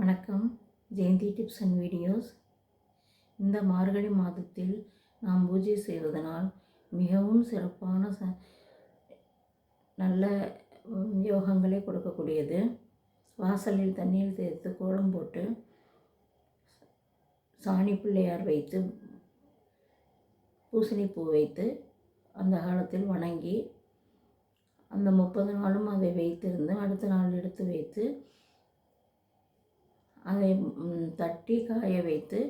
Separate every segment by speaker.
Speaker 1: வணக்கம். Jayanthi tips and videos. இந்த மார்கழி மாதத்தில் நாம் பூஜை செய்வதனால் மிகவும் சிறப்பான ச நல்ல யோகங்களை கொடுக்கக்கூடியது. வாசலில் தண்ணீர் சேர்த்து கோலம் போட்டு சாணி பிள்ளையார் வைத்து பூசணிப்பூ வைத்து அந்த காலத்தில் வணங்கி அந்த முப்பது நாளும் அதை வைத்திருந்து அடுத்த நாள் எடுத்து வைத்து அதை தட்டி காய வைத்து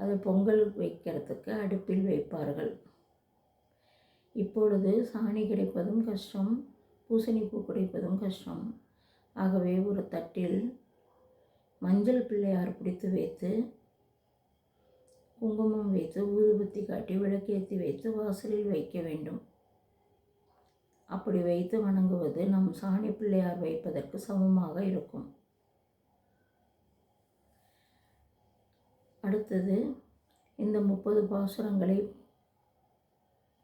Speaker 1: அதை பொங்கல் வைக்கிறதுக்கு அடுப்பில் வைப்பார்கள். இப்பொழுது சாணி கிடைப்பதும் கஷ்டம் பூசணிப்பூ கிடைப்பதும் கஷ்டம். ஆகவே ஒரு தட்டில் மஞ்சள் பிள்ளையார் பிடித்து வைத்து குங்குமம் வைத்து ஊதுபத்தி காட்டி விளக்கேற்றி வைத்து வாசலில் வைக்க வேண்டும். அப்படி வைத்து வணங்குவது நம் சாணி பிள்ளையார் வைப்பதற்கு சமமாக இருக்கும். அடுத்தது இந்த முப்பது பாசுரங்களை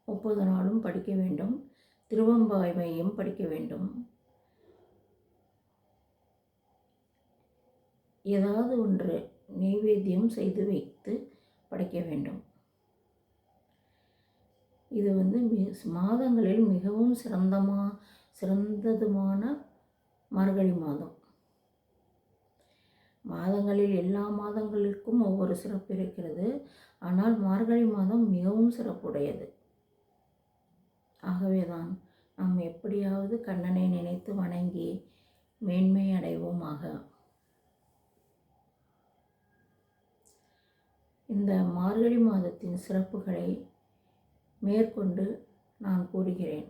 Speaker 1: முப்பது நாளும் படிக்க வேண்டும். திருவம்பாய்மையும் படிக்க வேண்டும். ஏதாவது ஒன்று நெய்வேத்தியம் செய்து வைத்து படைக்க வேண்டும். இது வந்து மாதங்களில் மிகவும் சிறந்தமா சிறந்ததுமான மார்கழி மாதம். மாதங்களில் எல்லா மாதங்களுக்கும் ஒவ்வொரு சிறப்பு இருக்கிறது. ஆனால் மார்கழி மாதம் மிகவும் சிறப்புடையது. ஆகவேதான் நாம் எப்படியாவது கண்ணனை நினைத்து வணங்கி மேன்மை அடைவோமாக. இந்த மார்கழி மாதத்தின் சிறப்புகளை மேற்கொண்டு நான் கூறுகிறேன்.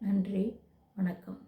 Speaker 1: நன்றி வணக்கம்.